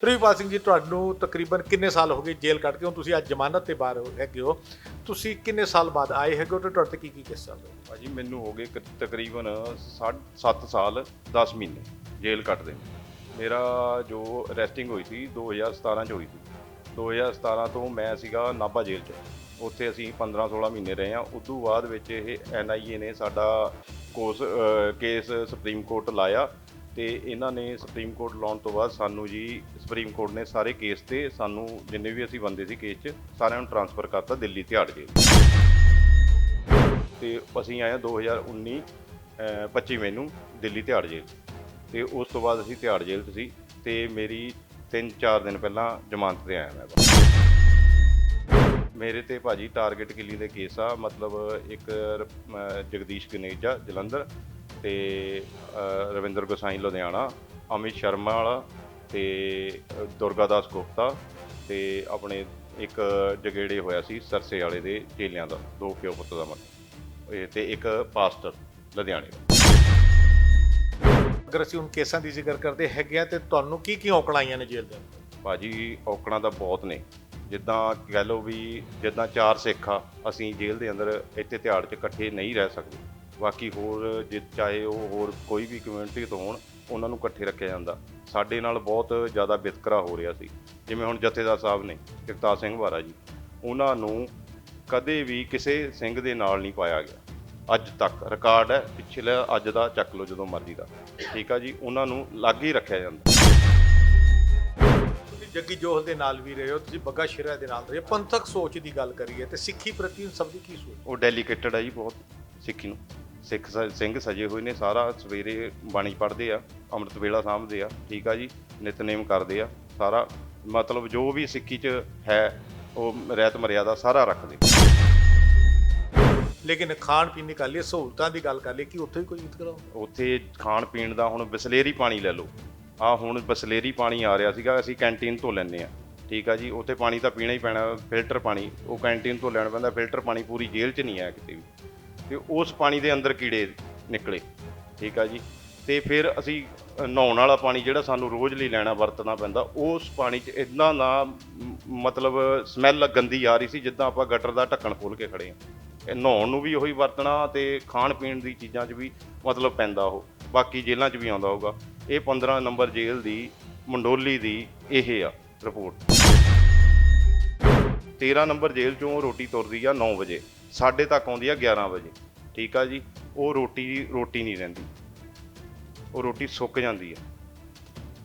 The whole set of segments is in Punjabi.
ਤ੍ਰਿਪਾਲ ਸਿੰਘ ਜੀ, ਤੁਹਾਨੂੰ ਤਕਰੀਬਨ ਕਿੰਨੇ ਸਾਲ ਹੋ ਗਏ ਜੇਲ੍ਹ ਕੱਟ ਕੇ? ਹੁਣ ਤੁਸੀਂ ਅੱਜ ਜ਼ਮਾਨਤ ਤੇ ਬਾਹਰ ਹੈਗੇ ਹੋ। ਤੁਸੀਂ ਕਿੰਨੇ ਸਾਲ ਬਾਅਦ ਆਏ ਹੈਗੇ ਹੋ ਤੇ ਤੁਹਾਡੇ ਤੇ ਕੀ ਕੀ ਕਿੱਸਾ ਹੋਇਆ ਭਾਜੀ, ਮੈਨੂੰ ਹੋ ਗਏ ਕ- ਤਕਰੀਬਨ 7 ਸਾਲ 10 ਮਹੀਨੇ ਜੇਲ੍ਹ ਕੱਟਦੇ ਨੂੰ। ਮੇਰਾ ਜੋ ਅਰੈਸਟਿੰਗ ਹੋਈ ਸੀ 2017 ਚ ਹੋਈ ਸੀ। 2017 ਤੋਂ ਮੈਂ ਸੀਗਾ ਨਾਭਾ ਜੇਲ੍ਹ ਚ। ਉੱਥੇ ਅਸੀਂ 15 16 ਮਹੀਨੇ ਰਹੇ ਹਾਂ। ਉਦੋਂ ਬਾਅਦ ਵਿੱਚ ਇਹ ਐਨਆਈਏ ਨੇ ਸਾਡਾ ਕੋਸ ਕੇਸ ਸੁਪਰੀਮ ਕੋਰਟ ਲਾਇਆ। ਤੇ ਇਹਨਾਂ ਨੇ ਸੁਪਰੀਮ ਕੋਰਟ ਲਾਉਣ ਤੋਂ ਬਾਅਦ ਸਾਨੂੰ ਜੀ, ਸੁਪਰੀਮ ਕੋਰਟ ਨੇ ਸਾਰੇ ਕੇਸ ਤੇ ਸਾਨੂੰ ਜਿੰਨੇ ਵੀ ਅਸੀਂ ਬੰਦੇ ਸੀ ਕੇਸ 'ਚ, ਸਾਰਿਆਂ ਨੂੰ ਟਰਾਂਸਫਰ ਕਰਤਾ ਦਿੱਲੀ ਤਿਹਾੜ ਜੇਲ੍ਹ ਤੇ ਅਸੀਂ ਆਏ ਹਾਂ 2019 ਅਹ 25 ਮਈ ਨੂੰ ਦਿੱਲੀ ਤਿਹਾੜ ਜੇਲ੍ਹ ਤੇ ਉਸ ਤੋਂ ਬਾਅਦ ਅਸੀਂ ਤਿਹਾੜ ਜੇਲ੍ਹ 'ਚ ਸੀ ਤੇ ਮੇਰੀ 3-4 ਦਿਨ ਪਹਿਲਾਂ ਜ਼ਮਾਨਤ ਤੇ ਆਇਆ ਮੈਂ ਬਸ। ਮੇਰੇ ਤੇ ਭਾਜੀ ਟਾਰਗੇਟ ਕਿੱਲੀ ਦੇ ਕੇਸ ਆ, ਮਤਲਬ ਇੱਕ, ਅਹ, ਜਗਦੀਸ਼ ਗਨੇਜਾ ਜਲੰਧਰ। ਤੇ ਰਵਿੰਦਰ ਗੋਸਾਈ ਲੁਧਿਆਣਾ ਅਮਿਤ ਸ਼ਰਮਾ ਵਾਲਾ ਤੇ ਦੁਰਗਾਦਾਸ ਗੁਪਤਾ ਤੇ ਆਪਣੇ ਇੱਕ ਜਗੇੜੇ ਹੋਇਆ ਸੀ ਸਰਸੇ ਵਾਲੇ ਦੇ ਚੇਲਿਆਂ ਦਾ ਦੋ ਪਿਓ ਪੁੱਤ ਦਾ ਮਤਲਬ ਇਹ ਤੇ ਇੱਕ ਪਾਸਟਰ ਲੁਧਿਆਣੇ ਦਾ। ਅਗਰ ਅਸੀਂ ਹੁਣ ਕੇਸਾਂ ਦੀ ਜ਼ਿਕਰ ਕਰਦੇ ਹੈਗੇ ਆ ਤੇ ਤੁਹਾਨੂੰ ਕੀ ਕੀ ਔਕੜਾਂ ਆਈਆਂ ਨੇ ਜੇਲ੍ਹ ਦੇ ਅੰਦਰ? ਭਾਜੀ ਔਕੜਾਂ ਤਾਂ ਬਹੁਤ ਨੇ। ਜਿੱਦਾਂ ਕਹਿ ਲਓ ਵੀ ਜਿੱਦਾਂ ਚਾਰ ਸਿੱਖ ਆ ਅਸੀਂ ਜੇਲ੍ਹ ਦੇ ਅੰਦਰ ਇੱਥੇ ਤਿਹਾੜ 'ਚ ਇਕੱਠੇ ਨਹੀਂ ਰਹਿ ਸਕਦੇ ਬਾਕੀ ਹੋਰ ਜੇ ਚਾਹੇ ਉਹ ਹੋਰ ਕੋਈ ਵੀ ਕਮਿਊਨਿਟੀ ਤੋਂ ਹੋਣ ਉਹਨਾਂ ਨੂੰ ਇਕੱਠੇ ਰੱਖਿਆ ਜਾਂਦਾ। ਸਾਡੇ ਨਾਲ ਬਹੁਤ ਜ਼ਿਆਦਾ ਵਿਤਕਰਾ ਹੋ ਰਿਹਾ ਸੀ। ਜਿਵੇਂ ਹੁਣ ਜਥੇਦਾਰ ਸਾਹਿਬ ਨੇ ਜਗਤਾਰ ਸਿੰਘ ਵਾਰਾ ਜੀ। ਉਹਨਾਂ ਨੂੰ ਕਦੇ ਵੀ ਕਿਸੇ ਸਿੰਘ ਦੇ ਨਾਲ ਨਹੀਂ ਪਾਇਆ ਗਿਆ। ਅੱਜ ਤੱਕ। ਰਿਕਾਰਡ ਹੈ ਪਿਛਲੇ ਅੱਜ ਦਾ ਚੱਕ ਲਓ ਜਦੋਂ ਮਰਜ਼ੀ ਦਾ। ਠੀਕ ਆ ਜੀ? ਉਹਨਾਂ ਨੂੰ ਲਾਗੇ ਹੀ ਰੱਖਿਆ ਜਾਂਦਾ। ਤੁਸੀਂ ਜੱਗੀ ਜੋਹਲ ਦੇ ਨਾਲ ਵੀ ਰਹੇ ਹੋ ਤੁਸੀਂ ਬੱਗਾ ਸ਼ਿਰਾ ਦੇ ਨਾਲ ਰਹੇ। ਪੰਥਕ ਸੋਚ ਦੀ ਗੱਲ ਕਰੀਏ ਤੇ ਸਿੱਖੀ ਪ੍ਰਤੀ ਸਭ ਦੀ ਕੀ ਸੋਚ? ਉਹ ਡੈਲੀਕੇਟਡ ਹੈ ਜੀ ਬਹੁਤ ਸਿੱਖੀ ਨੂੰ। ਸਿੱਖ ਸ- ਸਿੰਘ ਸਜੇ ਹੋਏ ਨੇ ਸਾਰਾ ਸਵੇਰੇ ਬਾਣੀ ਪੜ੍ਹਦੇ ਆ ਅੰਮ੍ਰਿਤ ਵੇਲਾ ਸਾਂਭਦੇ ਆ ਠੀਕ ਆ ਜੀ ਨਿਤਨੇਮ ਕਰਦੇ ਆ ਸਾਰਾ ਮਤਲਬ ਜੋ ਵੀ ਸਿੱਖੀ 'ਚ ਹੈ ਉਹ ਰਹਿਤ ਮਰਿਆਦਾ ਸਾਰਾ ਰੱਖਦੇ ਲੇਕਿਨ ਖਾਣ ਪੀਣ ਦੀ ਗੱਲ ਹੈ ਸਹੂਲਤਾਂ ਦੀ ਗੱਲ ਕਰ ਲਈ ਕਿ ਉੱਥੇ ਵੀ ਕੋਈ ਵਿਤਕਰਾ ਹੁੰਦਾ? ਉੱਥੇ ਖਾਣ ਪੀਣ ਦਾ ਹੁਣ ਬਿਸਲੇਰੀ ਪਾਣੀ ਲੈ ਲਓ। ਆ ਹੁਣ ਬਿਸਲੇਰੀ ਪਾਣੀ ਆ ਰਿਹਾ ਸੀਗਾ ਅਸੀਂ ਕੈਂਟੀਨ ਤੋਂ ਲੈਂਦੇ ਆ ਠੀਕ ਆ ਜੀ ਉੱਥੇ ਪਾਣੀ ਤਾਂ ਪੀਣਾ ਹੀ ਪੈਣਾ ਫਿਲਟਰ ਪਾਣੀ ਉਹ ਕੈਂਟੀਨ ਤੋਂ ਲੈਣਾ ਪੈਂਦਾ ਫਿਲਟਰ ਪਾਣੀ ਪੂਰੀ ਜੇਲ੍ਹ 'ਚ ਨਹੀਂ ਆਇਆ ਕਿਤੇ ਵੀ। ਤੇ ਉਸ ਪਾਣੀ ਦੇ ਅੰਦਰ ਕੀੜੇ ਨਿਕਲੇ। ਠੀਕ ਆ ਜੀ? ਤੇ ਫਿਰ ਅਸੀਂ ਨਹਾਉਣ ਵਾਲਾ ਪਾਣੀ ਜਿਹੜਾ ਸਾਨੂੰ ਰੋਜ਼ ਲਈ ਲੈਣਾ ਵਰਤਣਾ ਪੈਂਦਾ ਉਸ ਪਾਣੀ 'ਚ ਇਦਾਂ ਦਾ ਮ, ਮਤਲਬ ਸਮੈਲ ਗੰਦੀ ਆ ਰਹੀ ਸੀ ਜਿੱਦਾਂ ਆਪਾਂ ਗਟਰ ਦਾ ਢੱਕਣ ਖੋਲ ਕੇ ਖੜੇ ਆ ਇਹ ਨਹਾਉਣ ਨੂੰ ਵੀ ਉਹੀ ਵਰਤਣਾ ਤੇ ਖਾਣ ਪੀਣ ਦੀ ਚੀਜ਼ਾਂ 'ਚ ਵੀ ਮਤਲਬ ਪੈਂਦਾ ਉਹ। ਬਾਕੀ ਜੇਲ੍ਹਾਂ 'ਚ ਵੀ ਆਉਂਦਾ ਹੋਊਗਾ। ਇਹ 15 ਨੰਬਰ ਜੇਲ੍ਹ ਦੀ ਮੰਡੋਲੀ ਦੀ ਇਹ ਆ ਰਿਪੋਰਟ। 13 ਨੰਬਰ ਜੇਲ੍ਹ 'ਚੋਂ ਰੋਟੀ ਤੁਰਦੀ ਆ 9 ਵਜੇ। ਸਾਡੇ ਤੱਕ ਆਉਂਦੀ ਆ 11 ਵਜੇ ਠੀਕ ਆ ਜੀ? ਉਹ ਰੋਟੀ ਰੋਟੀ ਨਹੀਂ ਰਹਿੰਦੀ। ਉਹ ਰੋਟੀ ਸੁੱਕ ਜਾਂਦੀ ਆ।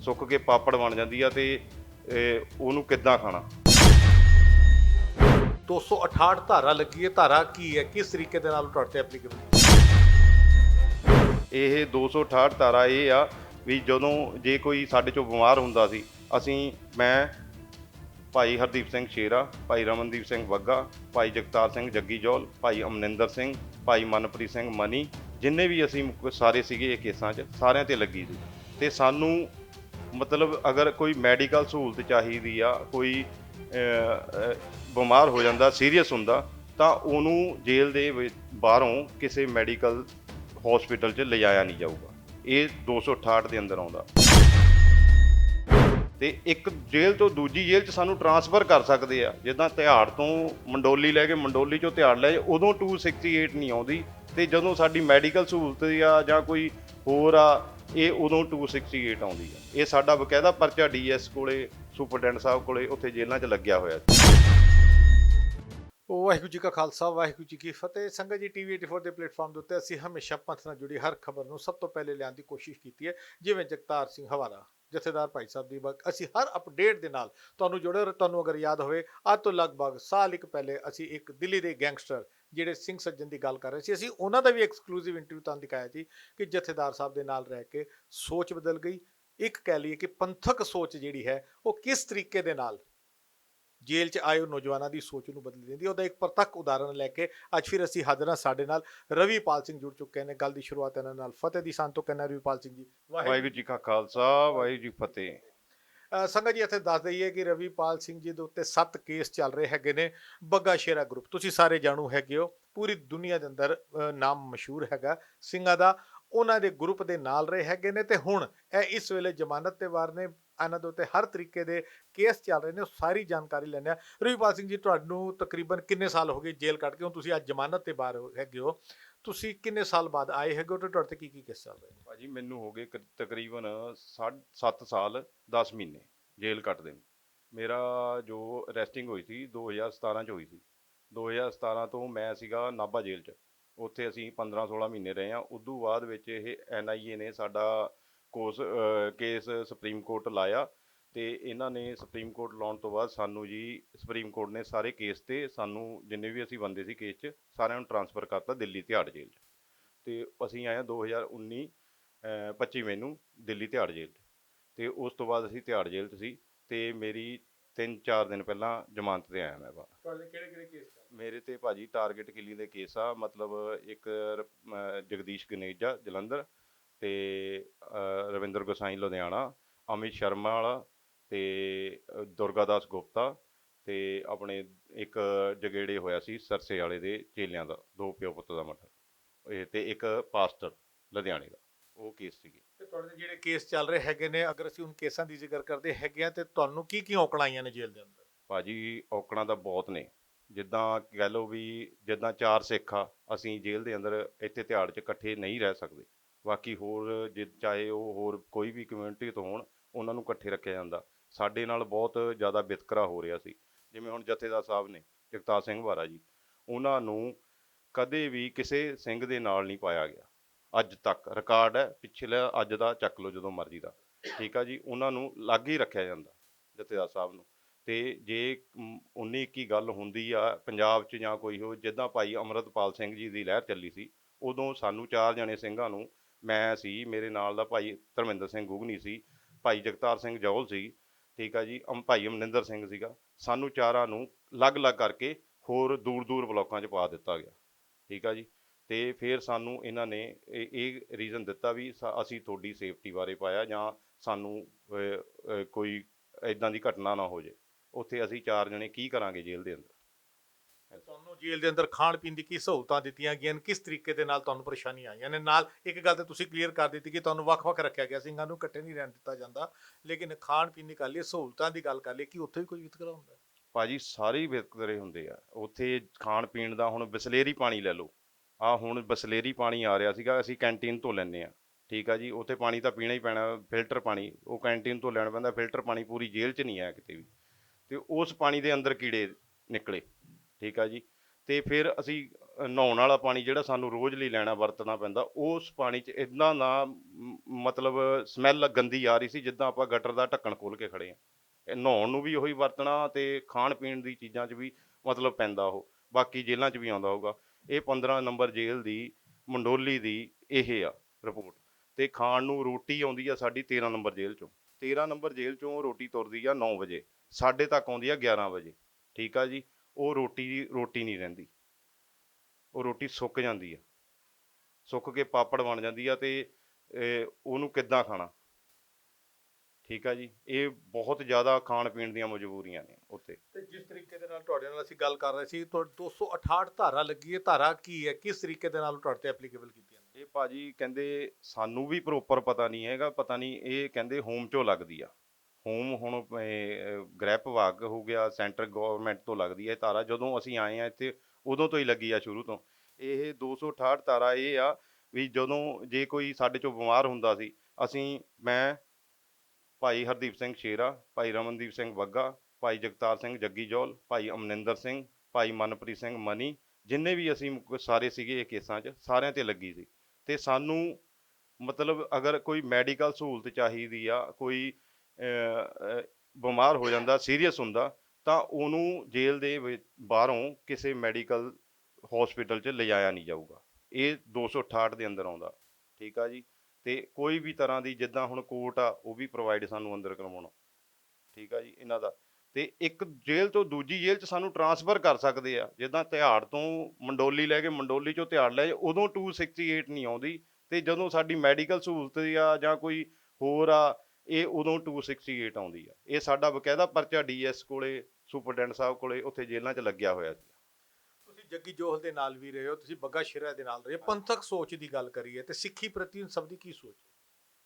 ਸੁੱਕ ਕੇ ਪਾਪੜ ਬਣ ਜਾਂਦੀ ਆ ਤੇ ਉਹਨੂੰ ਕਿੱਦਾਂ ਖਾਣਾ? 268 ਧਾਰਾ ਲੱਗੀ ਹੈ। ਧਾਰਾ ਕੀ ਹੈ? ਕਿਸ ਤਰੀਕੇ ਦੇ ਨਾਲ ਤੁਹਾਡੇ ਐਪਲੀਕੇਬਲ ਇਹ 268 ਤਾਰਾ ਇਹ ਆ ਵੀ ਜਦੋਂ ਜੇ ਕੋਈ ਸਾਡੇ ਚੋਂ ਬਿਮਾਰ ਹੁੰਦਾ ਸੀ ਅਸੀਂ ਮੈਂ ਭਾਈ ਹਰਦੀਪ ਸਿੰਘ ਸ਼ੇਰਾ ਭਾਈ ਰਮਨਦੀਪ ਸਿੰਘ ਵੱਗਾ, ਭਾਈ ਜਗਤਾਰ ਸਿੰਘ ਜੱਗੀ ਜੋਲ, ਭਾਈ ਅਮਨਿੰਦਰ ਸਿੰਘ, ਭਾਈ ਮਨਪ੍ਰੀਤ ਸਿੰਘ ਮਨੀ, ਜਿੰਨੇ ਵੀ ਅਸੀਂ ਮੁਕ- ਸਾਰੇ ਸੀਗੇ ਇਹ ਕੇਸਾਂ 'ਚ, ਸਾਰਿਆਂ ਤੇ ਲੱਗੀ ਸੀ। ਤੇ ਸਾਨੂੰ ਮਤਲਬ ਅਗਰ ਕੋਈ ਮੈਡੀਕਲ ਸਹੂਲਤ ਚਾਹੀਦੀ ਆ, ਕੋਈ ਬਿਮਾਰ ਹੋ ਜਾਂਦਾ, ਸੀਰੀਅਸ ਹੁੰਦਾ, ਤਾਂ ਉਹਨੂੰ ਜੇਲ੍ਹ ਦੇ ਬਾਹਰੋਂ ਕਿਸੇ ਮੈਡੀਕਲ ਹਸਪੀਟਲ 'ਚ ਲਿਜਾਇਆ ਨਹੀਂ ਜਾਊਗਾ। ਇਹ 268 ਦੇ ਅੰਦਰ ਆਉਂਦਾ। ਤੇ ਇੱਕ ਜੇਲ੍ਹ ਤੋਂ ਦੂਜੀ ਜੇਲ੍ਹ 'ਚ ਸਾਨੂੰ ਟਰਾਂਸਫਰ ਕਰ ਸਕਦੇ ਆ। ਜਿੱਦਾਂ ਤਿਹਾੜ ਤੋਂ ਮੰਡੋਲੀ ਲੈ ਕੇ ਮੰਡੋਲੀ 'ਚੋਂ ਤਿਹਾੜ ਲੈ ਜਾਏ, ਉਦੋਂ 268 ਨਹੀਂ ਆਉਂਦੀ ਤੇ ਜਦੋਂ ਸਾਡੀ ਮੈਡੀਕਲ ਸਹੂਲਤ ਆ ਜਾਂ ਕੋਈ ਹੋਰ ਆ ਇਹ ਉਦੋਂ 268 ਆਉਂਦੀ ਆ। ਇਹ ਸਾਡਾ ਬਕਾਇਦਾ ਪਰਚਾ ਡੀਐਸ ਕੋਲੇ ਸੁਪਰਡੈਂਟ ਸਾਹਿਬ ਕੋਲੇ ਉੱਥੇ ਜੇਲ੍ਹਾਂ 'ਚ ਲੱਗਿਆ ਹੋਇਆ ਵਾਹਿਗੁਰੂ ਜੀ ਕਾ ਖਾਲਸਾ ਵਾਹਿਗੁਰੂ ਜੀ ਕੀ ਫਤਿਹ। ਸੰਗਤ ਜੀ ਟੀਵੀ 84 ਦੇ ਪਲੇਟਫਾਰਮ ਦੇ ਉੱਤੇ ਅਸੀਂ ਹਮੇਸ਼ਾ ਪੰਥ ਨਾਲ ਜੁੜੀ ਹਰ ਖਬਰ ਨੂੰ ਸਭ ਤੋਂ ਪਹਿਲੇ ਲਿਆਉਣ ਦੀ ਕੋਸ਼ਿਸ਼ ਕੀਤੀ ਹੈ ਜਿਵੇਂ ਜਗਤਾਰ ਸਿੰਘ ਹਵਾਰਾ। ਜਥੇਦਾਰ ਭਾਈ ਸਾਹਿਬ ਦੀ ਬਕ ਅਸੀਂ ਹਰ ਅਪਡੇਟ ਦੇ ਨਾਲ ਤੁਹਾਨੂੰ ਜੁੜੇ ਤੁਹਾਨੂੰ ਅਗਰ ਯਾਦ ਹੋਵੇ, ਅੱਜ ਤੋਂ ਲਗਭਗ ਸਾਲ ਇੱਕ ਪਹਿਲੇ ਅਸੀਂ ਇੱਕ ਦਿੱਲੀ ਦੇ ਗੈਂਗਸਟਰ ਜਿਹੜੇ ਸਿੰਘ ਸੱਜਣ ਦੀ ਗੱਲ ਕਰ ਰਹੇ ਸੀ, ਅਸੀਂ ਉਹਨਾਂ ਦਾ ਵੀ ਐਕਸਕਲੂਸਿਵ ਇੰਟਰਵਿਊ ਤੁਹਾਨੂੰ ਦਿਖਾਇਆ ਸੀ ਕਿ ਜਥੇਦਾਰ ਸਾਹਿਬ ਦੇ ਨਾਲ ਰਹਿ ਕੇ ਸੋਚ ਬਦਲ ਗਈ। ਇੱਕ ਕਹਿ ਲਈਏ ਕਿ ਪੰਥਕ ਸੋਚ ਜਿਹੜੀ ਹੈ, ਉਹ ਕਿਸ ਤਰੀਕੇ ਦੇ ਨਾਲ ਜੇਲ੍ਹ 'ਚ ਆਏ ਨੌਜਵਾਨਾਂ ਦੀ ਸੋਚ ਨੂੰ ਬਦਲ ਦਿੰਦੀ। ਉਹਦਾ ਇੱਕ ਪ੍ਰਤੱਖ ਉਦਾਹਰਣ ਲੈ ਕੇ ਅੱਜ ਫਿਰ ਅਸੀਂ ਹਾਜ਼ਰ ਸਾਡੇ ਨਾਲ ਰਵੀਪਾਲ ਸਿੰਘ ਜੁੜ ਚੁੱਕੇ ਨੇ। ਗੱਲ ਦੀ ਸ਼ੁਰੂਆਤ ਇਹਨਾਂ ਨਾਲ ਫਤਿਹ ਦੀ ਸੰਤ ਕਹਿੰਦਾ ਰਵੀਪਾਲ ਸਿੰਘ ਜੀ। ਵਾਹਿਗੁਰੂ। ਜੀ ਕਾ ਖਾਲਸਾ ਵਾਹਿਗੁਰੂ ਜੀ ਫਤਿਹ। ਸੰਗਤ ਜੀ ਇੱਥੇ ਦੱਸ ਦਈਏ ਕਿ ਰਵੀਪਾਲ ਸਿੰਘ ਜੀ ਦੇ ਉੱਤੇ 7 ਕੇਸ ਚੱਲ ਰਹੇ ਹੈਗੇ ਨੇ ਬੱਗਾ ਸ਼ੇਰਾ ਗਰੁੱਪ। ਤੁਸੀਂ ਸਾਰੇ ਜਾਣੂ ਹੈਗੇ ਹੋ। ਪੂਰੀ ਦੁਨੀਆ ਦੇ ਅੰਦਰ ਨਾਮ ਮਸ਼ਹੂਰ ਹੈਗਾ ਸਿੰਘਾਂ ਦਾ। ਉਹਨਾਂ ਦੇ ਗਰੁੱਪ ਦੇ ਨਾਲ ਰਹੇ ਹੈਗੇ ਨੇ ਤੇ ਹੁਣ ਇਹ ਇਸ ਵੇਲੇ ਜ਼ਮਾਨਤ ਤੇ ਵਾਰ ਨੇ। ਇਹਨਾਂ ਦੇ ਉੱਤੇ ਹਰ ਤਰੀਕੇ ਦੇ ਕੇਸ ਚੱਲ ਰਹੇ ਨੇ, ਉਹ ਸਾਰੀ ਜਾਣਕਾਰੀ ਲੈਣੇ ਆ ਰਵੀਪਾਲ ਸਿੰਘ ਜੀ, ਤੁਹਾਨੂੰ ਤਕਰੀਬਨ ਕਿੰਨੇ ਸਾਲ ਹੋ ਗਏ ਜੇਲ੍ਹ ਕੱਟ ਕੇ? ਹੁਣ ਤੁਸੀਂ ਅੱਜ ਜ਼ਮਾਨਤ ਤੇ ਬਾਹਰ ਹੈਗੇ ਹੋ। ਤੁਸੀਂ ਕਿੰਨੇ ਸਾਲ ਬਾਅਦ ਆਏ ਹੈਗੇ ਹੋ ਤੇ ਤੁਹਾਡੇ ਤੇ ਕੀ ਕੀ ਕੇਸ ਚੱਲ ਰਹੇ ਨੇ? ਭਾਜੀ, ਮੈਨੂੰ ਹੋ ਗਏ ਕ- ਤਕਰੀਬਨ 7 ਸਾਲ 10 ਮਹੀਨੇ ਜੇਲ੍ਹ ਕੱਟਦੇ ਨੂੰ। ਮੇਰਾ ਜੋ ਅਰੈਸਟਿੰਗ ਹੋਈ ਸੀ 2017 ਚ ਹੋਈ ਸੀ। 2017 ਤੋਂ ਮੈਂ ਸੀਗਾ ਨਾਭਾ ਜੇਲ੍ਹ ਚ। ਉੱਥੇ ਅਸੀਂ 15 16 ਮਹੀਨੇ ਰਹੇ ਆ ਉਦੋਂ ਬਾਅਦ ਵਿੱਚ ਇਹ ਐਨਆਈਏ ਨੇ ਸਾਡਾ ਕੋਸ ਕੇਸ ਸੁਪਰੀਮ ਕੋਰਟ ਲਾਇਆ ਤੇ ਇਹਨਾਂ ਨੇ ਸੁਪਰੀਮ ਕੋਰਟ ਲਾਉਣ ਤੋਂ ਬਾਅਦ ਸਾਨੂੰ ਜੀ ਸੁਪਰੀਮ ਕੋਰਟ ਨੇ ਸਾਰੇ ਕੇਸ ਤੇ ਸਾਨੂੰ ਜਿੰਨੇ ਵੀ ਅਸੀਂ ਬੰਦੇ ਸੀ ਕੇਸ 'ਚ ਸਾਰਿਆਂ ਨੂੰ ਟਰਾਂਸਫਰ ਕਰਤਾ ਦਿੱਲੀ ਤਿਹਾੜ ਜੇਲ੍ਹ 'ਚ। ਤੇ ਅਸੀਂ ਆਏ ਹਾਂ 2019 ਅਹ 25 ਮਈ ਨੂੰ ਦਿੱਲੀ ਤਿਹਾੜ ਜੇਲ੍ਹ ਤੇ ਉਸ ਤੋਂ ਬਾਅਦ ਅਸੀਂ ਤਿਹਾੜ ਜੇਲ੍ਹ 'ਚ ਸੀ ਤੇ ਮੇਰੀ 3-4 ਦਿਨ ਪਹਿਲਾਂ ਜ਼ਮਾਨਤ ਤੇ ਆਇਆ ਮੈਂ ਬਾਹਰ। ਤੁਹਾਡੇ ਕਿਹੜੇ ਕਿਹੜੇ ਕੇਸ ਮੇਰੇ ਤੇ ਭਾਜੀ ਟਾਰਗੇਟ ਕਿਲਿੰਗ ਦੇ ਕੇਸ ਆ ਮਤਲਬ ਇੱਕ ਜਗਦੀਸ਼ ਗਨੇਜਾ ਜਲੰਧਰ। ਤੇ ਰਵਿੰਦਰ ਗੋਸਾਈ ਲੁਧਿਆਣਾ ਅਮਿਤ ਸ਼ਰਮਾ ਵਾਲਾ ਤੇ ਦੁਰਗਾਦਾਸ ਗੁਪਤਾ ਤੇ ਆਪਣੇ ਇੱਕ ਜਗੇੜੇ ਹੋਇਆ ਸੀ ਸਰਸੇ ਵਾਲੇ ਦੇ ਚੇਲਿਆਂ ਦਾ ਦੋ ਪਿਓ ਪੁੱਤ ਦਾ ਮਰਡਰ ਇਹ ਤੇ ਇੱਕ ਪਾਸਟਰ ਲੁਧਿਆਣੇ ਦਾ ਉਹ ਕੇਸ ਸੀਗੇ। ਤੇ ਤੁਹਾਡੇ ਜਿਹੜੇ ਕੇਸ ਚੱਲ ਰਹੇ ਹੈਗੇ ਨੇ ਅਗਰ ਅਸੀਂ ਉਹਨਾਂ ਕੇਸਾਂ ਦੀ ਜ਼ਿਕਰ ਕਰਦੇ ਹੈਗੇ ਆ ਤੇ ਤੁਹਾਨੂੰ ਕੀ ਕੀ ਔਕੜਾਂ ਆਈਆਂ ਨੇ ਜੇਲ੍ਹ ਦੇ ਅੰਦਰ? ਭਾਜੀ ਔਕੜਾਂ ਤਾਂ ਬਹੁਤ ਨੇ ਜਿੱਦਾਂ ਕਹਿ ਲਓ ਵੀ ਜਿੱਦਾਂ ਚਾਰ ਸਿੱਖ ਆ ਅਸੀਂ ਜੇਲ੍ਹ ਦੇ ਅੰਦਰ ਇੱਥੇ ਤਿਹਾੜ 'ਚ ਇਕੱਠੇ ਨਹੀਂ ਰਹਿ ਸਕਦੇ। ਬਾਕੀ ਹੋਰ ਜੇ ਚਾਹੇ ਉਹ ਹੋਰ ਕੋਈ ਵੀ ਕਮਿਊਨਿਟੀ ਤੋਂ ਹੋਣ, ਉਹਨਾਂ ਨੂੰ ਇਕੱਠੇ ਰੱਖਿਆ ਜਾਂਦਾ। ਸਾਡੇ ਨਾਲ ਬਹੁਤ ਜ਼ਿਆਦਾ ਵਿਤਕਰਾ ਹੋ ਰਿਹਾ ਸੀ। ਜਿਵੇਂ ਹੁਣ ਜਥੇਦਾਰ ਸਾਹਿਬ ਨੇ, ਜਗਤਾਰ ਸਿੰਘ ਵਾਰਾ ਜੀ, ਉਹਨਾਂ ਨੂੰ ਕਦੇ ਵੀ ਕਿਸੇ ਸਿੰਘ ਦੇ ਨਾਲ ਨਹੀਂ ਪਾਇਆ ਗਿਆ। ਅੱਜ ਤੱਕ। ਰਿਕਾਰਡ ਹੈ, ਪਿਛਲਾ ਅੱਜ ਦਾ ਚੱਕ ਲਓ ਜਦੋਂ ਮਰਜ਼ੀ ਦਾ। ਠੀਕ ਆ ਜੀ? ਉਹਨਾਂ ਨੂੰ ਲਾਗੇ ਹੀ ਰੱਖਿਆ ਜਾਂਦਾ, ਜਥੇਦਾਰ ਸਾਹਿਬ ਨੂੰ। ਤੇ ਜੇ 19 21 ਗੱਲ ਹੁੰਦੀ ਆ, ਪੰਜਾਬ 'ਚ ਜਾਂ ਕੋਈ ਹੋ ਜਿੱਦਾਂ ਭਾਈ ਅਮਰਤਪਾਲ ਸਿੰਘ ਜੀ ਦੀ ਲਹਿਰ ਚੱਲੀ ਸੀ, ਉਦੋਂ ਸਾਨੂੰ ਚਾਰ ਜਣੇ ਸਿੰਘਾਂ ਨੂੰ ਮੈਂ ਸੀ, ਮੇਰੇ ਨਾਲ ਦਾ ਭਾਈ ਧਰਮਿੰਦਰ ਸਿੰਘ ਗੁਗਨੀ ਸੀ, ਭਾਈ ਜਗਤਾਰ ਸਿੰਘ ਜੌਲ ਸੀ, ਠੀਕ ਆ ਜੀ, ਅਮ ਭਾਈ ਅਮਨਿੰਦਰ ਸਿੰਘ ਸੀਗਾ, ਸਾਨੂੰ ਚਾਰਾਂ ਨੂੰ ਅਲੱਗ-ਅਲੱਗ ਕਰਕੇ ਹੋਰ ਦੂਰ-ਦੂਰ ਬਲਾਕਾਂ 'ਚ ਪਾ ਦਿੱਤਾ ਗਿਆ, ਠੀਕ ਆ ਜੀ, ਤੇ ਫਿਰ ਸਾਨੂੰ ਇਹਨਾਂ ਨੇ ਇਹ ਇਹ ਰੀਜ਼ਨ ਦਿੱਤਾ ਵੀ ਸਾ- ਅਸੀਂ ਤੁਹਾਡੀ ਸੇਫਟੀ ਬਾਰੇ ਪਾਇਆ ਜਾਂ ਸਾਨੂੰ ਕੋਈ ਇਦਾਂ ਦੀ ਘਟਨਾ ਨਾ ਹੋ ਜੇ ਉੱਥੇ ਅਸੀਂ ਚਾਰ ਜਣੇ ਕੀ ਕਰਾਂਗੇ ਜੇਲ੍ਹ ਦੇ ਅੰਦਰ? ਤੁਹਾਨੂੰ ਜੇਲ੍ਹ ਦੇ ਅੰਦਰ ਖਾਣ ਪੀਣ ਦੀ ਕੀ ਸਹੂਲਤਾਂ ਦਿੱਤੀਆਂ ਗਈਆਂ ਨੇ? ਕਿਸ ਤਰੀਕੇ ਦੇ ਨਾਲ ਤੁਹਾਨੂੰ ਪਰੇਸ਼ਾਨੀ ਆਈਆਂ ਨੇ? ਨਾਲ ਇੱਕ ਗੱਲ ਤਾਂ ਤੁਸੀਂ ਕਲੀਅਰ ਕਰ ਦਿੱਤੀ ਕਿ ਤੁਹਾਨੂੰ ਵੱਖ-ਵੱਖ ਰੱਖਿਆ ਗਿਆ ਸਿੰਘਾਂ ਨੂੰ ਇਕੱਠੇ ਨਹੀਂ ਰਹਿਣ ਦਿੱਤਾ ਜਾਂਦਾ। ਲੇਕਿਨ ਖਾਣ ਪੀਣ ਦੀ ਗੱਲ ਇਹ, ਸਹੂਲਤਾਂ ਦੀ ਗੱਲ ਕਰ ਲਈ ਕਿ ਉੱਥੇ ਵੀ ਕੋਈ ਵਿਤਕਰਾ ਹੁੰਦਾ? ਹੈ ਭਾਜੀ, ਸਾਰੇ ਵਿਤਕਰੇ ਹੁੰਦੇ ਆ। ਉੱਥੇ ਖਾਣ ਪੀਣ ਦਾ ਹੁਣ ਬਸਲੇਰੀ ਪਾਣੀ ਲੈ ਲਓ। ਆ ਹੁਣ ਬਸਲੇਰੀ ਪਾਣੀ ਆ ਰਿਹਾ ਸੀਗਾ, ਅਸੀਂ ਕੈਂਟੀਨ ਤੋਂ ਲੈਂਦੇ ਆ। ਠੀਕ ਆ ਜੀ, ਉੱਥੇ ਪਾਣੀ ਤਾਂ ਪੀਣਾ ਹੀ ਪੈਣਾ ਫਿਲਟਰ ਪਾਣੀ। ਉਹ ਕੈਂਟੀਨ ਤੋਂ ਲੈਣਾ ਪੈਂਦਾ ਫਿਲਟਰ ਪਾਣੀ ਪੂਰੀ ਜੇਲ੍ਹ 'ਚ ਨਹੀਂ ਆਇਆ ਕਿਤੇ ਵੀ। ਤੇ ਉਸ ਪਾਣੀ ਦੇ ਅੰਦਰ ਕੀੜੇ ਨਿਕਲੇ। ਠੀਕ ਆ ਜੀ। ਤੇ ਫਿਰ ਅਸੀਂ ਨਹਾਉਣ ਵਾਲਾ ਪਾਣੀ ਜਿਹੜਾ ਸਾਨੂੰ ਰੋਜ਼ ਲਈ ਲੈਣਾ ਵਰਤਣਾ ਪੈਂਦਾ ਉਸ ਪਾਣੀ 'ਚ ਇਦਾਂ ਦਾ ਮ, ਮਤਲਬ ਸਮੈਲ ਗੰਦੀ ਆ ਰਹੀ ਸੀ ਜਿੱਦਾਂ ਆਪਾਂ ਗਟਰ ਦਾ ਢੱਕਣ ਖੋਲ ਕੇ ਖੜੇ ਆ। ਇਹ ਨਹਾਉਣ ਨੂੰ ਵੀ ਉਹੀ ਵਰਤਣਾ ਤੇ ਖਾਣ ਪੀਣ ਦੀ ਚੀਜ਼ਾਂ 'ਚ ਵੀ ਮਤਲਬ ਪੈਂਦਾ ਉਹ। ਬਾਕੀ ਜੇਲ੍ਹਾਂ 'ਚ ਵੀ ਆਉਂਦਾ ਹੋਊਗਾ। ਇਹ 15 ਨੰਬਰ ਜੇਲ੍ਹ ਦੀ ਮੰਡੋਲੀ ਦੀ ਇਹ ਆ ਰਿਪੋਰਟ। ਤੇ ਖਾਣ ਨੂੰ ਰੋਟੀ ਆਉਂਦੀ ਆ ਸਾਡੀ 13 ਨੰਬਰ ਜੇਲ੍ਹ 'ਚੋਂ। 13 ਨੰਬਰ ਜੇਲ੍ਹ 'ਚੋਂ ਰੋਟੀ ਤੁਰਦੀ ਆ 9 ਵਜੇ। ਸਾਡੇ ਤੱਕ ਆਉਂਦੀ ਆ 11 ਵਜੇ। ਠੀਕ ਆ ਜੀ। ਉਹ ਰੋਟੀ ਰੋਟੀ ਨਹੀਂ ਰਹਿੰਦੀ। ਉਹ ਰੋਟੀ ਸੁੱਕ ਜਾਂਦੀ ਆ। ਸੁੱਕ ਕੇ ਪਾਪੜ ਬਣ ਜਾਂਦੀ ਆ ਤੇ ਉਹਨੂੰ ਕਿੱਦਾਂ ਖਾਣਾ? ਠੀਕ ਆ ਜੀ? ਇਹ ਬਹੁਤ ਜ਼ਿਆਦਾ ਖਾਣ ਪੀਣ ਦੀਆਂ ਮਜਬੂਰੀਆਂ ਨੇ ਉੱਥੇ। ਤੇ ਜਿਸ ਤਰੀਕੇ ਦੇ ਨਾਲ ਤੁਹਾਡੇ ਨਾਲ ਅਸੀਂ ਗੱਲ ਕਰ ਰਹੇ ਸੀ ਤੁਹਾਡੇ 268 ਧਾਰਾ ਲੱਗੀ ਹੈ। ਧਾਰਾ ਕੀ ਹੈ? ਕਿਸ ਤਰੀਕੇ ਦੇ ਨਾਲ ਤੁਹਾਡੇ ਤੇ ਐਪਲੀਕੇਬਲ ਕੀਤੀਆਂ ਨੇ? ਇਹ ਭਾਜੀ ਕਹਿੰਦੇ ਸਾਨੂੰ ਵੀ ਪ੍ਰੋਪਰ ਪਤਾ ਨਹੀਂ ਹੈਗਾ। ਪਤਾ ਨਹੀਂ ਇਹ ਕਹਿੰਦੇ ਹੋਮ ਚੋਂ ਲੱਗਦੀ ਆ। ਹੋਮ ਹੁਣ ਗ੍ਰਹਿ ਵਿਭਾਗ ਹੋ ਗਿਆ, ਸੈਂਟਰ ਗਵਰਨਮੈਂਟ ਤੋਂ ਲੱਗਦੀ ਹੈ ਇਹ ਧਾਰਾ, ਜਦੋਂ ਅਸੀਂ ਆਏ ਆ ਇੱਥੇ, ਉਦੋਂ ਤੋਂ ਹੀ ਲੱਗੀ ਆ ਸ਼ੁਰੂ ਤੋਂ। ਇਹ 268 ਤਾਰਾ ਇਹ ਆ ਵੀ ਜਦੋਂ ਜੇ ਕੋਈ ਸਾਡੇ ਚੋਂ ਬਿਮਾਰ ਹੁੰਦਾ ਸੀ, ਅਸੀਂ, ਮੈਂ, ਭਾਈ ਹਰਦੀਪ ਸਿੰਘ ਸ਼ੇਰਾ, ਭਾਈ ਰਮਨਦੀਪ ਸਿੰਘ ਵੱਗਾ, ਭਾਈ ਜਗਤਾਰ ਸਿੰਘ ਜੱਗੀ ਜੋਲ ਭਾਈ ਅਮਨਿੰਦਰ ਸਿੰਘ, ਭਾਈ ਮਨਪ੍ਰੀਤ ਸਿੰਘ ਮਨੀ, ਜਿੰਨੇ ਵੀ ਅਸੀਂ ਸਾਰੇ ਸੀਗੇ ਇਹ ਕੇਸਾਂ 'ਚ, ਸਾਰਿਆਂ ਤੇ ਲੱਗੀ ਸੀ। ਤੇ ਸਾਨੂੰ ਮਤਲਬ ਅਗਰ ਕੋਈ ਮੈਡੀਕਲ ਸਹੂਲਤ ਚਾਹੀਦੀ ਆ, ਕੋਈ ਬਿਮਾਰ ਹੋ ਜਾਂਦਾ ਸੀਰੀਅਸ ਹੁੰਦਾ ਤਾਂ ਉਹਨੂੰ ਜੇਲ੍ਹ ਦੇ ਵਿੱਚ ਬਾਹਰੋਂ ਕਿਸੇ ਮੈਡੀਕਲ ਹਸਪੀਟਲ 'ਚ ਲਿਜਾਇਆ ਨਹੀਂ ਜਾਊਗਾ। ਇਹ 268 ਦੇ ਅੰਦਰ ਆਉਂਦਾ। ਠੀਕ ਆ ਜੀ? ਤੇ ਕੋਈ ਵੀ ਤਰ੍ਹਾਂ ਦੀ ਜਿੱਦਾਂ ਹੁਣ ਕੋਰਟ ਆ ਉਹ ਵੀ ਪ੍ਰੋਵਾਈਡ ਸਾਨੂੰ ਅੰਦਰ ਕਰਵਾਉਣਾ। ਠੀਕ ਆ ਜੀ? ਇਹਨਾਂ ਦਾ। ਤੇ ਇੱਕ ਜੇਲ੍ਹ ਤੋਂ ਦੂਜੀ ਜੇਲ੍ਹ 'ਚ ਸਾਨੂੰ ਟਰਾਂਸਫਰ ਕਰ ਸਕਦੇ ਆ। ਜਿੱਦਾਂ ਤਿਹਾੜ ਤੋਂ ਮੰਡੋਲੀ ਲੈ ਕੇ ਮੰਡੋਲੀ 'ਚੋਂ ਤਿਹਾੜ ਲੈ ਜਾਓ, ਉਦੋਂ 268 ਨਹੀਂ ਆਉਂਦੀ। ਤੇ ਜਦੋਂ ਸਾਡੀ ਮੈਡੀਕਲ ਸਹੂਲਤ ਆ ਜਾਂ ਕੋਈ ਹੋਰ ਆ ਇਹ ਉਦੋਂ 268 ਆਉਂਦੀ ਆ। ਇਹ ਸਾਡਾ ਬਕਾਇਦਾ ਪਰਚਾ ਡੀਐਸ ਕੋਲੇ ਸੁਪਰਡੈਂਟ ਸਾਹਿਬ ਕੋਲੇ ਉੱਥੇ ਜੇਲ੍ਹਾਂ 'ਚ ਲੱਗਿਆ ਹੋਇਆ ਸੀ ਤੁਸੀਂ ਜੱਗੀ ਜੋਹਲ ਦੇ ਨਾਲ ਵੀ ਰਹੇ ਹੋ ਤੁਸੀਂ ਬੱਗਾ ਸ਼ਿਰਾ ਦੇ ਨਾਲ ਰਹੇ ਹੋ। ਪੰਥਕ ਸੋਚ ਦੀ ਗੱਲ ਕਰੀਏ ਤੇ ਸਿੱਖੀ ਪ੍ਰਤੀ ਸਭ ਦੀ ਕੀ ਸੋਚ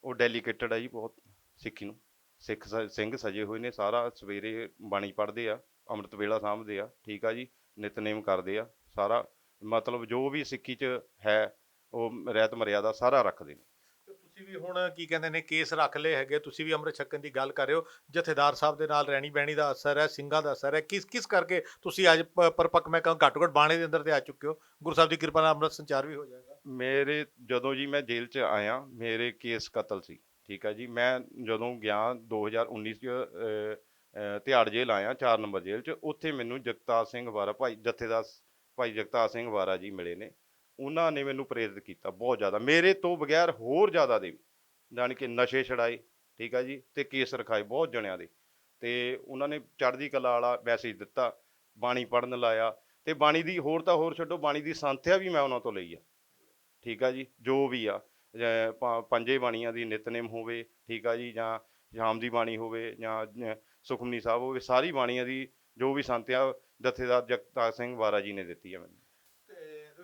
ਉਹ ਡੈਲੀਕੇਟਡ ਆ ਜੀ ਬਹੁਤ ਸਿੱਖੀ ਨੂੰ। ਸਿੱਖ ਸਿੰਘ ਸਜੇ ਹੋਏ ਨੇ ਸਾਰਾ ਸਵੇਰੇ ਬਾਣੀ ਪੜ੍ਹਦੇ ਆ ਅੰਮ੍ਰਿਤ ਵੇਲਾ ਸਾਂਭਦੇ ਆ ਠੀਕ ਆ ਜੀ ਨਿਤਨੇਮ ਕਰਦੇ ਆ ਸਾਰਾ ਮਤਲਬ ਜੋ ਵੀ ਸਿੱਖੀ 'ਚ ਹੈ ਉਹ ਰਹਿਤ ਮਰਿਆਦਾ ਸਾਰਾ ਰੱਖਦੇ ਨੇ। ਤੁਸੀਂ ਵੀ ਹੁਣ ਕੀ ਕਹਿੰਦੇ ਨੇ ਕੇਸ ਰੱਖ ਲਏ ਹੈਗੇ ਤੁਸੀਂ ਵੀ ਅੰਮ੍ਰਿਤ ਛਕਣ ਦੀ ਗੱਲ ਕਰ ਰਹੇ ਹੋ। ਜਥੇਦਾਰ ਸਾਹਿਬ ਦੇ ਨਾਲ ਰਹਿਣੀ ਬਹਿਣੀ ਦਾ ਅਸਰ ਹੈ ਸਿੰਘਾਂ ਦਾ ਅਸਰ ਹੈ। ਕਿਸ ਕਿਸ ਕਰਕੇ ਤੁਸੀਂ ਅੱਜ ਪਰਪੱਕ ਮੈਂ ਕਹਾਂ ਘੱਟੋ ਘੱਟ ਬਾਣੇ ਦੇ ਅੰਦਰ ਤੇ ਆ ਚੁੱਕੇ ਹੋ? ਗੁਰੂ ਸਾਹਿਬ ਦੀ ਕਿਰਪਾ ਨਾਲ ਅੰਮ੍ਰਿਤ ਸੰਚਾਰ ਵੀ ਹੋ ਜਾਏਗਾ। ਮੇਰੇ ਜਦੋਂ ਜੀ ਮੈਂ ਜੇਲ੍ਹ 'ਚ ਆਇਆ ਮੇਰੇ ਕੇਸ ਕਤਲ ਸੀ ਠੀਕ ਆ ਜੀ। ਮੈਂ ਜਦੋਂ ਗਿਆ 2019 'ਚ ਅਹ, ਅਹ, ਤਿਹਾੜ ਜੇਲ੍ਹ ਆਇਆ 4 ਨੰਬਰ ਜੇਲ੍ਹ 'ਚ ਉੱਥੇ ਮੈਨੂੰ ਜਗਤਾਰ ਸਿੰਘ ਵਾਰਾ ਭਾਈ ਜਥੇਦਾਰ ਭਾਈ ਜਗਤਾਰ ਸਿੰਘ ਵਾਰਾ ਜੀ ਮਿਲੇ ਨੇ। ਉਹਨਾਂ ਨੇ ਮੈਨੂੰ ਪ੍ਰੇਰਿਤ ਕੀਤਾ ਬਹੁਤ ਜ਼ਿਆਦਾ। ਮੇਰੇ ਤੋਂ ਬਗੈਰ ਹੋਰ ਜ਼ਿਆਦਾ ਦੇ ਜਾਣੀ ਕਿ ਨਸ਼ੇ ਛੜਾਏ ਠੀਕ ਆ ਜੀ, ਤੇ ਕੇਸ ਰਖਾਏ ਬਹੁਤ ਜਣਿਆਂ ਦੇ। ਤੇ ਉਹਨਾਂ ਨੇ ਚੜ੍ਹਦੀ ਕਲਾ ਵਾਲਾ ਮੈਸੇਜ ਦਿੱਤਾ, ਬਾਣੀ ਪੜਨ ਲਾਇਆ, ਤੇ ਬਾਣੀ ਦੀ ਹੋਰ ਤਾਂ ਹੋਰ ਛੱਡੋ, ਬਾਣੀ ਦੀ ਸੰਥਿਆ ਵੀ ਮੈਂ ਉਹਨਾਂ ਤੋਂ ਲਈ ਆ। ਠੀਕ ਆ ਜੀ, ਜੋ ਵੀ ਆ ਅਹ ਪੰਜੇ ਬਾਣੀਆਂ ਦੀ ਨਿਤਨੇਮ ਹੋਵੇ, ਠੀਕ ਆ ਜੀ, ਜਾਂ ਸ਼ਾਮ ਦੀ ਬਾਣੀ ਹੋਵੇ, ਜਾਂ ਸੁਖਮਨੀ ਸਾਹਿਬ ਹੋਵੇ, ਸਾਰੀ ਬਾਣੀਆਂ ਦੀ ਜੋ ਵੀ ਸੰਥਿਆ ਜਥੇਦਾਰ ਜਗਤਾਰ ਸਿੰਘ ਵਾਰਾ ਜੀ ਨੇ ਦਿੱਤੀ ਆ ਮੈਨੂੰ।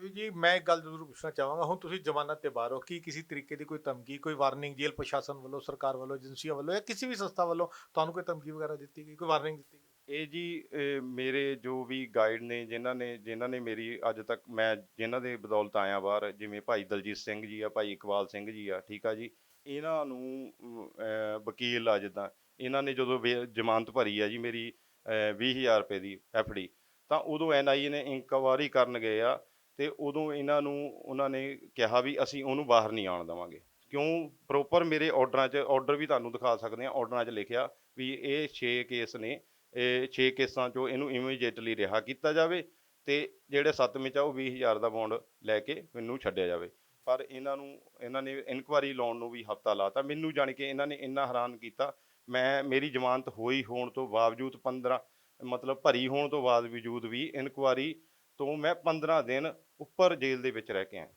ਜੀ ਮੈਂ ਇੱਕ ਗੱਲ ਜ਼ਰੂਰ ਪੁੱਛਣਾ ਚਾਹਾਂਗਾ। ਹੁਣ ਤੁਸੀਂ ਜ਼ਮਾਨਤ ਤੇ ਬਾਹਰ ਹੋ ਕੀ ਕਿਸੇ ਤਰੀਕੇ ਦੀ ਕੋਈ ਧਮਕੀ ਕੋਈ ਵਾਰਨਿੰਗ ਜੇਲ੍ਹ ਪ੍ਰਸ਼ਾਸਨ ਵੱਲੋਂ ਸਰਕਾਰ ਵੱਲੋਂ ਏਜੰਸੀਆਂ ਵੱਲੋਂ ਜਾਂ ਕਿਸੇ ਵੀ ਸੰਸਥਾ ਵੱਲੋਂ ਤੁਹਾਨੂੰ ਕੋਈ ਧਮਕੀ ਵਗੈਰਾ ਦਿੱਤੀ ਗਈ ਕੋਈ ਵਾਰਨਿੰਗ ਦਿੱਤੀ ਗਈ? ਇਹ ਜੀ ਅਹ ਮੇਰੇ ਜੋ ਵੀ ਗਾਈਡ ਨੇ ਜਿਨ੍ਹਾਂ ਨੇ ਜਿਨ੍ਹਾਂ ਨੇ ਮੇਰੀ ਅੱਜ ਤੱਕ ਮੈਂ ਜਿਨ੍ਹਾਂ ਦੇ ਬਦੌਲਤ ਆਇਆ ਬਾਹਰ ਜਿਵੇਂ ਭਾਈ ਦਲਜੀਤ ਸਿੰਘ ਜੀ ਆ ਭਾਈ ਇਕਬਾਲ ਸਿੰਘ ਜੀ ਆ ਠੀਕ ਆ ਜੀ ਇਹਨਾਂ ਨੂੰ ਅਹ, ਵਕੀਲ ਆ ਜਿੱਦਾਂ ਇਹਨਾਂ ਨੇ ਜਦੋਂ ਬੇ ਜ਼ਮਾਨਤ ਭਰੀ ਆ ਜੀ ਮੇਰੀ ਅਹ, 20000 ਰੁਪਏ ਦੀ ਐਫਡੀ ਤਾਂ ਉਦੋਂ ਐਨਆਈਏ ਨੇ ਇਨਕੁਆਰੀ ਕਰਨ ਗਏ ਆ ਤੇ ਉਦੋਂ ਇਹਨਾਂ ਨੂੰ, ਉਹਨਾਂ ਨੇ ਕਿਹਾ ਵੀ ਅਸੀਂ ਉਹਨੂੰ ਬਾਹਰ ਨਹੀਂ ਆਉਣ ਦੇਵਾਂਗੇ। ਕਿਉਂ? ਪ੍ਰੋਪਰ ਮੇਰੇ ਆਰਡਰਾਂ 'ਚ ਆਰਡਰ ਵੀ ਤੁਹਾਨੂੰ ਦਿਖਾ ਸਕਦੇ ਆ ਆਰਡਰਾਂ 'ਚ ਲਿਖਿਆ ਵੀ ਇਹ 6 ਕੇਸ ਨੇ। ਇਹ 6 ਕੇਸਾਂ 'ਚੋਂ ਇਹਨੂੰ ਇਮੀਡੀਏਟਲੀ ਰਿਹਾ ਕੀਤਾ ਜਾਵੇ ਤੇ ਜਿਹੜੇ ਸੱਤਵੇਂ 'ਚ ਆ ਉਹ 20000 ਦਾ ਬੌਂਡ ਲੈ ਕੇ ਮੈਨੂੰ ਛੱਡਿਆ ਜਾਵੇ। ਪਰ ਇਹਨਾਂ ਨੂੰ, ਇਹਨਾਂ ਨੇ ਇਨਕੁਆਰੀ ਲਾਉਣ ਨੂੰ ਵੀ ਹਫਤਾ ਲਾਤਾ ਮੈਨੂੰ ਜਾਣ ਕੇ ਇਹਨਾਂ ਨੇ ਇੰਨਾ ਹੈਰਾਨ ਕੀਤਾ। ਮੈਂ, ਮੇਰੀ ਜ਼ਮਾਨਤ ਹੋਈ ਹੋਣ ਤੋਂ ਬਾਵਜੂਦ 15 ਮਤਲਬ ਭਰੀ ਹੋਣ ਤੋਂ ਬਾਅਦ ਵਜੂਦ ਵੀ ਇਨਕੁਆਰੀ ਤੋਂ ਮੈਂ 15 ਦਿਨ ਉੱਪਰ ਜੇਲ੍ਹ ਦੇ ਵਿੱਚ ਰਹਿ ਕੇ ਆਇਆ।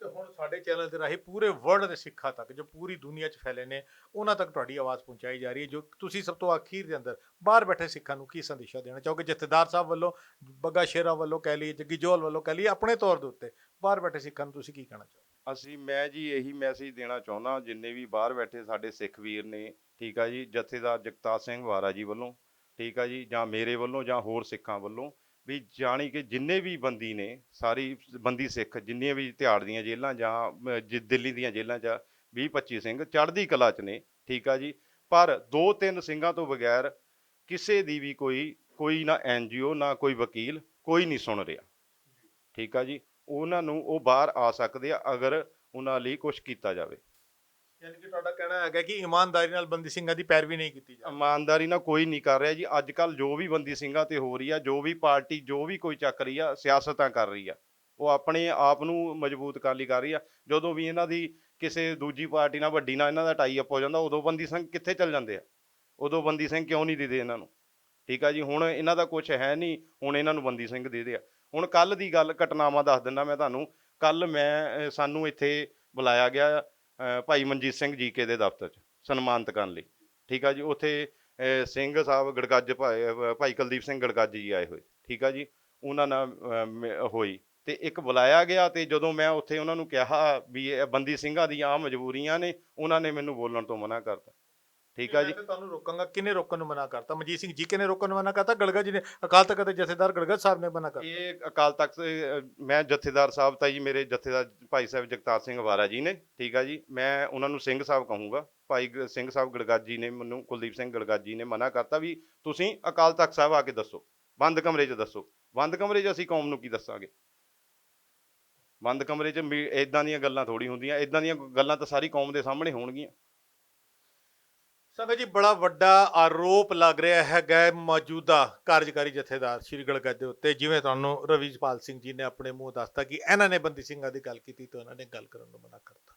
ਤੇ ਹੁਣ ਸਾਡੇ ਚੈਨਲ ਦੇ ਰਾਹੀਂ ਪੂਰੇ ਵਰਲਡ ਦੇ ਸਿੱਖਾਂ ਤੱਕ ਜੋ ਪੂਰੀ ਦੁਨੀਆ 'ਚ ਫੈਲੇ ਨੇ ਉਹਨਾਂ ਤੱਕ ਤੁਹਾਡੀ ਆਵਾਜ਼ ਪਹੁੰਚਾਈ ਜਾ ਰਹੀ ਹੈ ਜੋ ਤੁਸੀਂ ਸਭ ਤੋਂ ਅਖੀਰ ਦੇ ਅੰਦਰ ਬਾਹਰ ਬੈਠੇ ਸਿੱਖਾਂ ਨੂੰ ਕੀ ਸੰਦੇਸ਼ਾ ਦੇਣਾ ਚਾਹੋਗੇ? ਜਥੇਦਾਰ ਸਾਹਿਬ ਵੱਲੋਂ ਬੱਗਾ ਸ਼ੇਰਾ ਵੱਲੋਂ ਕਹਿ ਲਈਏ ਜੱਗੀ ਜੋਲ ਵੱਲੋਂ ਕਹਿ ਲਈਏ ਆਪਣੇ ਤੌਰ ਦੇ ਉੱਤੇ ਬਾਹਰ ਬੈਠੇ ਸਿੱਖਾਂ ਨੂੰ ਤੁਸੀਂ ਕੀ ਕਹਿਣਾ ਚਾਹੋਗੇ? ਅਸੀਂ ਮੈਂ ਜੀ ਇਹੀ ਮੈਸੇਜ ਦੇਣਾ ਚਾਹੁੰਦਾ ਜਿੰਨੇ ਵੀ ਬਾਹਰ ਬੈਠੇ ਸਾਡੇ ਸਿੱਖ ਵੀਰ ਨੇ ਠੀਕ ਆ ਜੀ ਜਥੇਦਾਰ ਜਗਤਾਰ ਸਿੰਘ ਵਾਰਾ ਜੀ ਵੱਲੋਂ ਠੀਕ ਆ ਜੀ ਜਾਂ ਮੇਰੇ ਵੱਲੋਂ ਜਾਂ ਹੋਰ ਸਿੱਖਾਂ ਵੱਲੋਂ ਵੀ ਜਾਣੀ ਕਿ ਜਿੰਨੇ ਵੀ ਬੰਦੀ ਨੇ, ਸਾਰੀ ਬੰਦੀ ਸਿੱਖ ਜਿੰਨੀਆਂ ਵੀ ਤਿਹਾੜ ਦੀਆਂ ਜੇਲ੍ਹਾਂ ਜਾਂ ਜਿ- ਦਿੱਲੀ ਦੀਆਂ ਜੇਲ੍ਹਾਂ 'ਚ 20 25 ਸਿੰਘ ਚੜ੍ਹਦੀ ਕਲਾ 'ਚ ਨੇ, ਠੀਕ ਆ ਜੀ? ਪਰ ਦੋ ਤਿੰਨ ਸਿੰਘਾਂ ਤੋਂ ਬਗੈਰ ਕਿਸੇ ਦੀ ਵੀ ਕੋਈ ਕੋਈ ਨਾ ਐਨਜੀਓ ਨਾ ਕੋਈ ਵਕੀਲ, ਕੋਈ ਨਹੀਂ ਸੁਣ ਰਿਹਾ। ਠੀਕ ਆ ਜੀ? ਉਹਨਾਂ ਨੂੰ ਉਹ ਬਾਹਰ ਆ ਸਕਦੇ ਆ ਅਗਰ ਉਹਨਾਂ ਲਈ ਕੁਝ ਕੀਤਾ ਜਾਵੇ। ਯਾਨੀ ਕਿ ਤੁਹਾਡਾ ਕਹਿਣਾ ਹੈਗਾ ਕਿ ਇਮਾਨਦਾਰੀ ਨਾਲ ਬੰਦੀ ਸਿੰਘਾਂ ਦੀ ਪੈਰਵੀ ਨਹੀਂ ਕੀਤੀ ਜਾਂਦੀ ਇਮਾਨਦਾਰੀ ਨਾਲ ਕੋਈ ਨਹੀਂ ਕਰ ਰਿਹਾ ਜੀ। ਅੱਜ ਕੱਲ ਜੋ ਵੀ ਬੰਦੀ ਸਿੰਘਾਂ ਤੇ ਹੋ ਰਹੀ ਆ, ਜੋ ਵੀ ਪਾਰਟੀ, ਜੋ ਵੀ ਕੋਈ ਚੱਕ ਰਹੀ ਆ, ਸਿਆਸਤਾਂ ਕਰ ਰਹੀ ਆ। ਉਹ ਆਪਣੇ ਆਪ ਨੂੰ ਮਜ਼ਬੂਤ ਕਰਨ ਲਈ ਕਰ ਰਹੀ ਆ। ਜਦੋਂ ਵੀ ਇਹਨਾਂ ਦੀ ਕਿਸੇ ਦੂਜੀ ਪਾਰਟੀ ਨਾਲ ਵੱਡੀ ਨਾਲ ਇਹਨਾਂ ਦਾ ਟਾਈ ਅਪ ਹੋ ਜਾਂਦਾ, ਉਦੋਂ ਬੰਦੀ ਸਿੰਘ ਕਿੱਥੇ ਚੱਲ ਜਾਂਦੇ ਆ? ਉਦੋਂ ਬੰਦੀ ਸਿੰਘ ਕਿਉਂ ਨਹੀਂ ਦਿੰਦੇ ਇਹਨਾਂ ਨੂੰ? ਠੀਕ ਆ ਜੀ, ਹੁਣ ਇਹਨਾਂ ਦਾ ਕੁਝ ਹੈ ਨਹੀਂ, ਹੁਣ ਇਹਨਾਂ ਨੂੰ ਬੰਦੀ ਸਿੰਘ ਦੇ ਦੇ ਆ। ਹੁਣ ਕੱਲ ਦੀ ਗੱਲ, ਘਟਨਾਵਾਂ ਦੱਸ ਦਿੰਦਾ ਮੈਂ ਤੁਹਾਨੂੰ। ਕੱਲ ਮੈਂ ਸਾਨੂੰ ਇੱਥੇ ਬੁਲਾਇਆ ਗਿਆ ਭਾਈ ਮਨਜੀਤ ਸਿੰਘ ਜੀਕੇ ਦੇ ਦਫ਼ਤਰ 'ਚ ਸਨਮਾਨਿਤ ਕਰਨ ਲਈ। ਠੀਕ ਆ ਜੀ? ਉੱਥੇ ਸਿੰਘ ਸਾਹਿਬ ਗੜਗੱਜ ਭਾਈ ਭਾਈ ਕੁਲਦੀਪ ਸਿੰਘ ਗੜਗੱਜ ਜੀ ਆਏ ਹੋਏ। ਠੀਕ ਆ ਜੀ? ਉਹਨਾਂ ਨਾਲ ਮ- ਹੋਈ ਤੇ ਇੱਕ ਬੁਲਾਇਆ ਗਿਆ ਤੇ ਜਦੋਂ ਮੈਂ ਉੱਥੇ ਉਹਨਾਂ ਨੂੰ ਕਿਹਾ ਵੀ ਇਹ ਬੰਦੀ ਸਿੰਘਾਂ ਦੀਆਂ ਆਹ ਮਜਬੂਰੀਆਂ ਨੇ, ਉਹਨਾਂ ਨੇ ਮੈਨੂੰ ਬੋਲਣ ਤੋਂ ਮਨਾ ਕਰਤਾ। ਠੀਕ ਆ ਜੀ। ਮੈਂ ਤੇ ਤੁਹਾਨੂੰ ਰੋਕਾਂਗਾ ਕਿਨੇ ਰੋਕਣ ਨੂੰ ਮਨਾ ਕਰਤਾ? ਮਨਜੀਤ ਸਿੰਘ ਜੀ ਨੇ ਰੋਕਣ ਨੂੰ ਮਨਾ ਕਰਤਾ? ਗੜਗਾ ਜੀ ਨੇ ਅਕਾਲ ਤਖਤ ਦੇ ਜਥੇਦਾਰ ਗੜਗਾ ਸਾਹਿਬ ਨੇ ਮਨਾ ਕਰਤਾ। ਇਹ ਅਕਾਲ ਤਖਤ ਮੈਂ ਜਥੇਦਾਰ ਸਾਹਿਬ ਤਾਂ ਜੀ ਮੇਰੇ ਜਥੇਦਾਰ ਭਾਈ ਸਾਹਿਬ ਜਗਤਾਰ ਸਿੰਘ ਵਾਰਾ ਜੀ ਨੇ ਠੀਕ ਆ ਜੀ। ਮੈਂ ਉਹਨਾਂ ਨੂੰ ਸਿੰਘ ਸਾਹਿਬ ਕਹੂੰਗਾ। ਭਾਈ ਸਿੰਘ ਸਾਹਿਬ ਗੜਗਾਜੀ ਨੇ ਮੈਨੂੰ ਕੁਲਦੀਪ ਸਿੰਘ ਗੜਗਾਜੀ ਨੇ ਮਨਾ ਕਰਤਾ ਵੀ ਤੁਸੀਂ ਅਕਾਲ ਤਖਤ ਸਾਹਿਬ ਆ ਕੇ ਦੱਸੋ। ਬੰਦ ਕਮਰੇ 'ਚ ਦੱਸੋ। ਬੰਦ ਕਮਰੇ 'ਚ ਅਸੀਂ ਕੌਮ ਨੂੰ ਕੀ ਦੱਸਾਂਗੇ? ਬੰਦ ਕਮਰੇ 'ਚ ਇਦਾਂ ਦੀਆਂ ਗੱਲਾਂ ਥੋੜੀ ਹੁੰਦੀਆਂ। ਇਦਾਂ ਦੀਆਂ ਗੱਲਾਂ ਤਾਂ ਸਾਰੀ ਕੌਮ ਦੇ ਸਾਹਮਣੇ ਹੋਣਗੀਆਂ। ਸੰਗਤ ਜੀ, ਬੜਾ ਵੱਡਾ ਆਰੋਪ ਲੱਗ ਰਿਹਾ ਹੈਗਾ ਹੈ, ਮੌਜੂਦਾ ਕਾਰਜਕਾਰੀ ਜਥੇਦਾਰ ਸ਼੍ਰੀ ਗੜਗੜ ਦੇ ਉੱਤੇ। ਜਿਵੇਂ ਤੁਹਾਨੂੰ ਰਵੀਜਪਾਲ ਸਿੰਘ ਜੀ ਨੇ ਆਪਣੇ ਮੂੰਹ ਦੱਸਤਾ ਕਿ ਇਹਨਾਂ ਨੇ ਬੰਦੀ ਸਿੰਘਾਂ ਦੀ ਗੱਲ ਕੀਤੀ ਤੇ ਉਹਨਾਂ ਨੇ ਗੱਲ ਕਰਨ ਨੂੰ ਮਨਾ ਕਰਤਾ।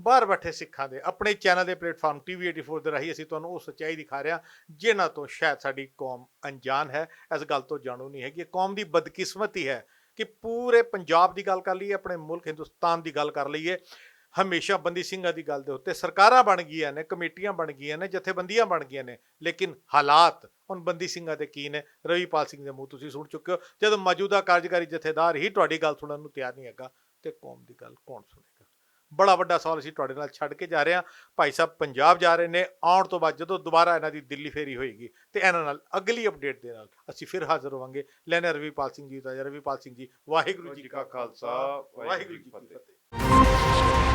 ਬਾਹਰ ਬੈਠੇ ਸਿੱਖਾਂ ਦੇ, ਆਪਣੇ ਚੈਨਲ ਦੇ ਪਲੇਟਫਾਰਮ TV84 ਦੇ ਰਾਹੀਂ ਅਸੀਂ ਤੁਹਾਨੂੰ ਉਹ ਸੱਚਾਈ ਦਿਖਾ ਰਹੇ ਹਾਂ, ਜਿਨ੍ਹਾਂ ਤੋਂ ਸ਼ਾਇਦ ਸਾਡੀ ਕੌਮ ਅਣਜਾਣ ਹੈ। ਇਸ ਗੱਲ ਤੋਂ ਜਾਣੂ ਨਹੀਂ ਹੈਗੀ। ਇਹ ਕੌਮ ਦੀ ਬਦਕਿਸਮਤੀ ਹੈ ਕਿ ਪੂਰੇ ਪੰਜਾਬ ਦੀ ਗੱਲ ਕਰ ਲਈਏ, ਆਪਣੇ ਮੁਲਕ ਹਿੰਦੁਸਤਾਨ ਦੀ ਗੱਲ ਕਰ ਲਈਏ। ਹਮੇਸ਼ਾ ਬੰਦੀ ਸਿੰਘਾਂ ਦੀ ਗੱਲ ਦੇ ਉੱਤੇ ਸਰਕਾਰਾਂ ਬਣ ਗਈਆਂ ਨੇ ਕਮੇਟੀਆਂ ਬਣ ਗਈਆਂ ਨੇ ਜਥੇਬੰਦੀਆਂ ਬਣ ਗਈਆਂ ਨੇ ਲੇਕਿਨ ਹਾਲਾਤ ਹੁਣ ਬੰਦੀ ਸਿੰਘਾਂ ਦੇ ਕੀ ਨੇ? ਰਵੀਪਾਲ ਸਿੰਘ ਦੇ ਮੂੰਹ ਤੁਸੀਂ ਸੁਣ ਚੁੱਕੇ ਹੋ। ਜਦੋਂ ਮੌਜੂਦਾ ਕਾਰਜਕਾਰੀ ਜਥੇਦਾਰ ਹੀ ਤੁਹਾਡੀ ਗੱਲ ਸੁਣਨ ਨੂੰ ਤਿਆਰ ਨਹੀਂ ਹੈਗਾ ਤੇ ਕੌਮ ਦੀ ਗੱਲ ਕੌਣ ਸੁਣੇਗਾ? ਬੜਾ ਵੱਡਾ ਸਵਾਲ ਅਸੀਂ ਤੁਹਾਡੇ ਨਾਲ ਛੱਡ ਕੇ ਜਾ ਰਹੇ ਹਾਂ। ਭਾਈ ਸਾਹਿਬ ਪੰਜਾਬ ਜਾ ਰਹੇ ਨੇ ਆਉਣ ਤੋਂ ਬਾਅਦ ਜਦੋਂ ਦੁਬਾਰਾ ਇਹਨਾਂ ਦੀ ਦਿੱਲੀ ਫੇਰੀ ਹੋਏਗੀ ਤੇ ਇਹਨਾਂ ਨਾਲ ਅਗਲੀ ਅਪਡੇਟ ਦੇ ਨਾਲ ਅਸੀਂ ਫਿਰ ਹਾਜ਼ਰ ਹੋਵਾਂਗੇ। ਲੈਣੇ ਰਵੀਪਾਲ ਸਿੰਘ ਜੀ ਦਾ ਰਵੀਪਾਲ ਸਿੰਘ ਜੀ ਵਾਹਿਗੁਰੂ ਜੀ ਕਾ ਖਾਲਸਾ ਵਾਹਿਗੁਰੂ ਜੀ ਕੀ ਫਤਿਹ।